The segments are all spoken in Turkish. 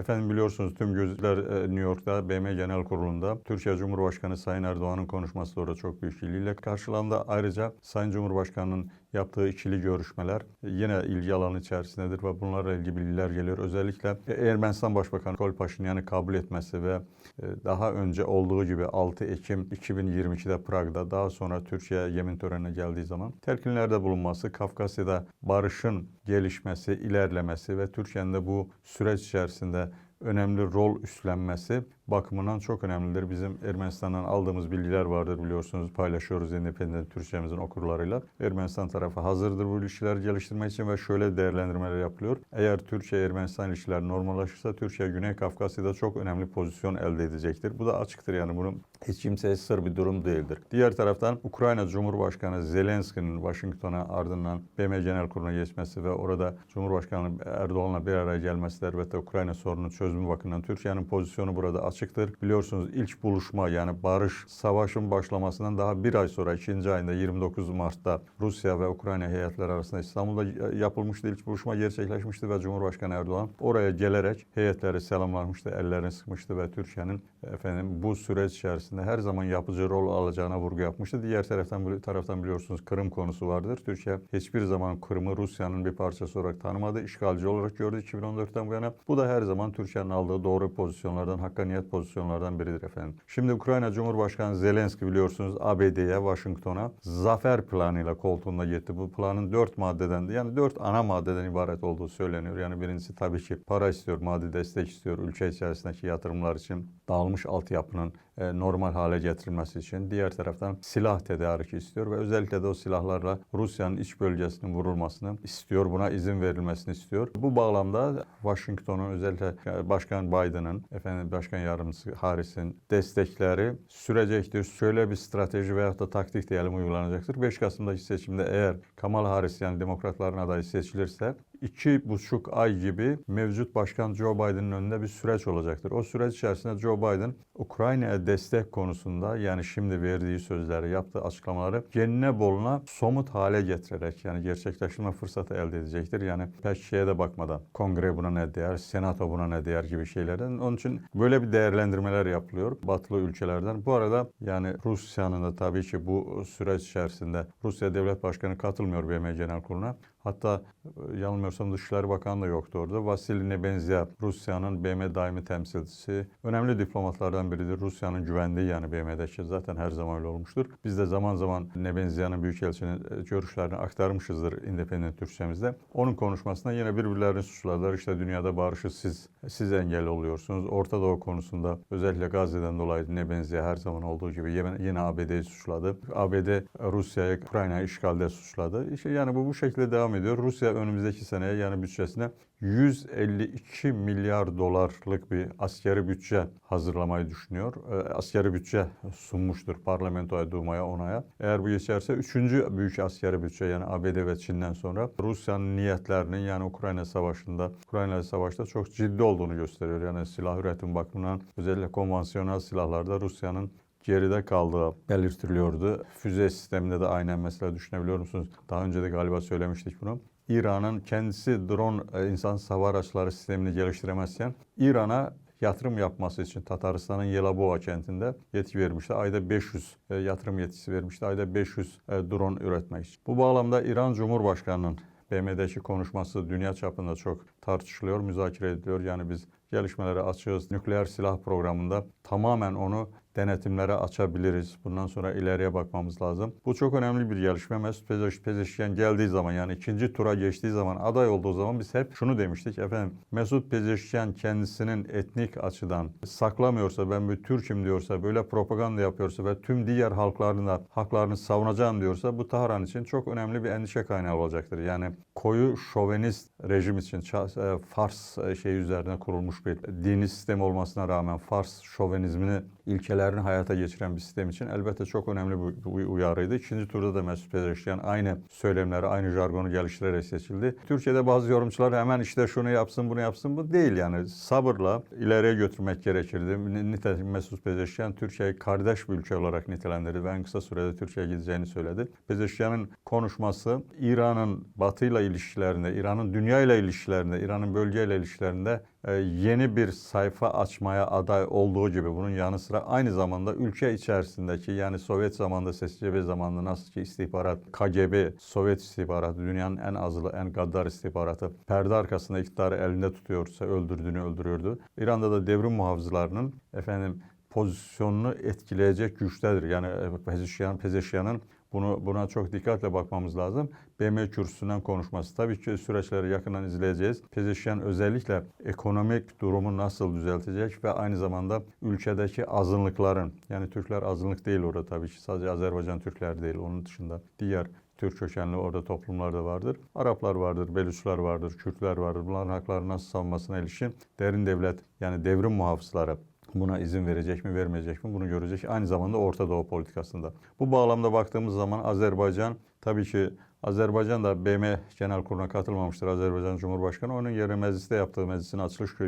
Efendim biliyorsunuz tüm gözler e, New York'ta BM Genel Kurulu'nda Türkiye Cumhurbaşkanı Sayın Erdoğan'ın konuşması da orada çok büyük ilgiyle karşılandı. Ayrıca Sayın Cumhurbaşkanı'nın yaptığı ikili görüşmeler yine ilgi alanı içerisindedir ve bunlarla ilgili bilgiler geliyor. Özellikle Ermenistan Başbakanı Nikol Paşinyan'ı kabul etmesi ve e, daha önce olduğu gibi 6 Ekim 2022'de Prag'da daha sonra Türkiye yemin törenine geldiği zaman telkinlerde bulunması, Kafkasya'da barışın gelişmesi, ilerlemesi ve Türkiye'nin de bu süreç içerisinde önemli rol üstlenmesi bakımından çok önemlidir. Bizim Ermenistan'dan aldığımız bilgiler vardır biliyorsunuz. Paylaşıyoruz Independent Türkçemizin okurlarıyla. Ermenistan tarafı hazırdır bu ilişkileri geliştirmek için ve şöyle değerlendirmeler yapılıyor. Eğer Türkiye-Ermenistan ilişkileri normallaşırsa Türkiye Güney Kafkasya'da çok önemli pozisyon elde edecektir. Bu da açıktır yani bunu hiç kimseye sır bir durum değildir. Diğer taraftan Ukrayna Cumhurbaşkanı Zelenski'nin Washington'a ardından BM Genel Kurulu'na geçmesi ve orada Cumhurbaşkanı Erdoğan'la bir araya gelmesi elbette Ukrayna sorunun çözümü bakımından Türkiye'nin pozisyonu burada açıktır. Biliyorsunuz ilk buluşma yani barış savaşın başlamasından daha bir ay sonra 2. ayında 29 Mart'ta Rusya ve Ukrayna heyetleri arasında İstanbul'da yapılmıştı. İlk buluşma gerçekleşmişti ve Cumhurbaşkanı Erdoğan oraya gelerek heyetleri selamlamıştı, ellerini sıkmıştı ve Türkiye'nin efendim bu süreç içerisinde her zaman yapıcı rol alacağına vurgu yapmıştı. Diğer taraftan taraftan biliyorsunuz Kırım konusu vardır. Türkiye hiçbir zaman Kırım'ı Rusya'nın bir parçası olarak tanımadı. işgalci olarak gördü 2014'ten bu yana. Bu da her zaman Türkiye'nin aldığı doğru pozisyonlardan, hakkaniyet pozisyonlardan biridir efendim. Şimdi Ukrayna Cumhurbaşkanı Zelenski biliyorsunuz ABD'ye, Washington'a zafer planıyla koltuğunda gitti. Bu planın dört maddeden yani dört ana maddeden ibaret olduğu söyleniyor. Yani birincisi tabii ki para istiyor, maddi destek istiyor ülke içerisindeki yatırımlar için dağılmış altyapının normal hale getirilmesi için diğer taraftan silah tedariki istiyor ve özellikle de o silahlarla Rusya'nın iç bölgesinin vurulmasını istiyor. Buna izin verilmesini istiyor. Bu bağlamda Washington'un özellikle Başkan Biden'ın, efendim Başkan Yardımcısı Harris'in destekleri sürecektir. Şöyle bir strateji veyahut da taktik diyelim uygulanacaktır. 5 Kasım'daki seçimde eğer Kamala Harris yani demokratların adayı seçilirse iki buçuk ay gibi mevcut başkan Joe Biden'ın önünde bir süreç olacaktır. O süreç içerisinde Joe Biden Ukrayna'ya destek konusunda yani şimdi verdiği sözleri, yaptığı açıklamaları genine boluna somut hale getirerek yani gerçekleştirme fırsatı elde edecektir. Yani pek şeye de bakmadan kongre buna ne değer, senato buna ne değer gibi şeylerden. Onun için böyle bir değerlendirmeler yapılıyor batılı ülkelerden. Bu arada yani Rusya'nın da tabii ki bu süreç içerisinde Rusya Devlet Başkanı katılmıyor BM Genel Kurulu'na. Hatta e, yanılmıyorsam Dışişleri Bakanı da yoktu orada. Vasily Nebenzia, Rusya'nın BM daimi temsilcisi. Önemli diplomatlardan biridir. Rusya'nın güvendiği yani BM'deki zaten her zaman öyle olmuştur. Biz de zaman zaman Nebenzia'nın Büyükelçinin e, görüşlerini aktarmışızdır Independent Türkçemizde. Onun konuşmasında yine birbirlerini suçladılar. İşte dünyada barışı siz, siz engel oluyorsunuz. Orta Doğu konusunda özellikle Gazze'den dolayı Nebenzia her zaman olduğu gibi yine ABD'yi suçladı. ABD Rusya'yı Ukrayna'yı işgalde suçladı. İşte yani bu bu şekilde devam ediyor. Rusya önümüzdeki seneye yani bütçesine 152 milyar dolarlık bir askeri bütçe hazırlamayı düşünüyor. E, askeri bütçe sunmuştur parlamentoya, Duma'ya, onaya. Eğer bu geçerse üçüncü büyük askeri bütçe yani ABD ve Çin'den sonra Rusya'nın niyetlerinin yani Ukrayna Savaşı'nda, Ukrayna Savaş'ta çok ciddi olduğunu gösteriyor. Yani silah üretim bakımından özellikle konvansiyonel silahlarda Rusya'nın geride kaldığı belirtiliyordu. Füze sisteminde de aynen mesela düşünebiliyor musunuz? Daha önce de galiba söylemiştik bunu. İran'ın kendisi drone e, insan savar araçları sistemini geliştiremezken İran'a yatırım yapması için Tataristan'ın Yelabova kentinde yetki vermişti. Ayda 500 e, yatırım yetkisi vermişti. Ayda 500 e, drone üretmek için. Bu bağlamda İran Cumhurbaşkanı'nın BM'deki konuşması dünya çapında çok tartışılıyor, müzakere ediliyor. Yani biz gelişmelere açığız. Nükleer silah programında tamamen onu denetimlere açabiliriz. Bundan sonra ileriye bakmamız lazım. Bu çok önemli bir gelişme. Mesut Pezeşkiyan geldiği zaman yani ikinci tura geçtiği zaman aday olduğu zaman biz hep şunu demiştik. Efendim Mesut Pezeşkiyan kendisinin etnik açıdan saklamıyorsa ben bir Türk'üm diyorsa böyle propaganda yapıyorsa ve tüm diğer halkların da haklarını savunacağım diyorsa bu Tahran için çok önemli bir endişe kaynağı olacaktır. Yani koyu şovenist rejim için e, Fars e, şey üzerine kurulmuş bir dini sistem olmasına rağmen Fars şovenizmini ilkelerini hayata geçiren bir sistem için elbette çok önemli bir uyarıydı. İkinci turda da Mesut Pezeşkiyan aynı söylemleri, aynı jargonu geliştirerek seçildi. Türkiye'de bazı yorumcular hemen işte şunu yapsın, bunu yapsın. Bu değil yani. Sabırla ileriye götürmek gerekirdi. Nitekim Mesut Pezeşkiyan Türkiye'yi kardeş bir ülke olarak nitelendirdi ve en kısa sürede Türkiye'ye gideceğini söyledi. Pezeşkiyan'ın konuşması İran'ın batıyla ilişkilerinde, İran'ın dünyayla ilişkilerinde, İran'ın bölgeyle ilişkilerinde e, yeni bir sayfa açmaya aday olduğu gibi bunun yanı sıra aynı zamanda ülke içerisindeki yani Sovyet zamanında SSCB zamanında nasıl ki istihbarat KGB Sovyet istihbaratı dünyanın en azılı en gaddar istihbaratı perde arkasında iktidarı elinde tutuyorsa öldürdüğünü öldürüyordu. İran'da da devrim muhafızlarının efendim pozisyonunu etkileyecek güçtedir. Yani Pezeşyan, Pezeşyan'ın bunu buna çok dikkatle bakmamız lazım. BM kürsüsünden konuşması. Tabii ki süreçleri yakından izleyeceğiz. Pezeşyan özellikle ekonomik durumu nasıl düzeltecek ve aynı zamanda ülkedeki azınlıkların yani Türkler azınlık değil orada tabii ki sadece Azerbaycan Türkler değil onun dışında diğer Türk kökenli orada toplumlar da vardır. Araplar vardır, Belüçler vardır, Kürtler vardır. Bunların hakları nasıl savunmasına ilişkin derin devlet yani devrim muhafızları buna izin verecek mi vermeyecek mi bunu görecek. Aynı zamanda Orta Doğu politikasında. Bu bağlamda baktığımız zaman Azerbaycan tabii ki Azerbaycan da BM Genel Kurulu'na katılmamıştır Azerbaycan Cumhurbaşkanı. Onun yerine mecliste yaptığı meclisin açılış e,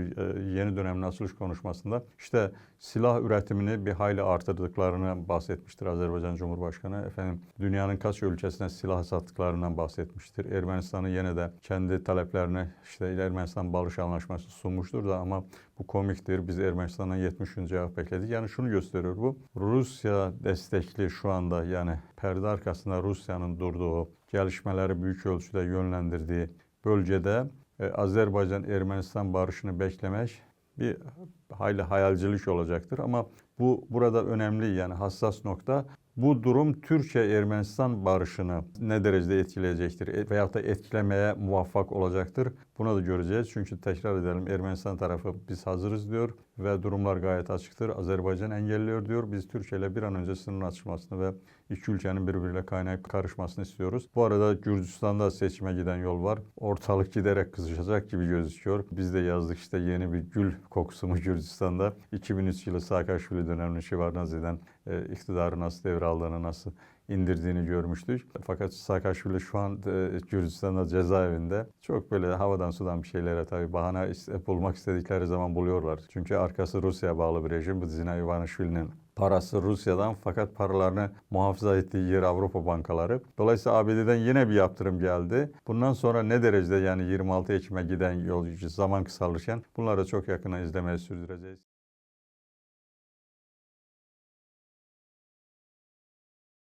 yeni dönemin açılış konuşmasında işte silah üretimini bir hayli artırdıklarını bahsetmiştir Azerbaycan Cumhurbaşkanı. Efendim dünyanın kaç ülkesine silah sattıklarından bahsetmiştir. Ermenistan'ı yine de kendi taleplerini işte Ermenistan barış anlaşması sunmuştur da ama bu komiktir. Biz Ermenistan'dan 70 gün cevap bekledik. Yani şunu gösteriyor bu. Rusya destekli şu anda yani perde arkasında Rusya'nın durduğu gelişmeleri büyük ölçüde yönlendirdiği bölgede e, Azerbaycan-Ermenistan barışını beklemek bir hayli hayalcilik olacaktır. Ama bu burada önemli yani hassas nokta. Bu durum Türkiye-Ermenistan barışını ne derecede etkileyecektir e, veyahut da etkilemeye muvaffak olacaktır. Buna da göreceğiz. Çünkü tekrar edelim Ermenistan tarafı biz hazırız diyor ve durumlar gayet açıktır. Azerbaycan engelliyor diyor. Biz Türkiye ile bir an önce sınırın açılmasını ve iki ülkenin birbiriyle kaynayıp karışmasını istiyoruz. Bu arada Gürcistan'da seçime giden yol var. Ortalık giderek kızışacak gibi gözüküyor. Biz de yazdık işte yeni bir gül kokusu mu Gürcistan'da. 2003 yılı Saakashvili dönemini Şivarnaz eden e, iktidarı nasıl devraldığını, nasıl indirdiğini görmüştük. Fakat Saakashvili şu an e, Gürcistan'da cezaevinde. Çok böyle havadan sudan bir şeylere tabii bahane bulmak istedikleri zaman buluyorlar. Çünkü arkası Rusya'ya bağlı bir rejim. Bu Zina Ivanishvili'nin parası Rusya'dan fakat paralarını muhafaza ettiği yer Avrupa bankaları. Dolayısıyla ABD'den yine bir yaptırım geldi. Bundan sonra ne derecede yani 26 Ekim'e giden yol zaman kısalırken bunları çok yakından izlemeye sürdüreceğiz.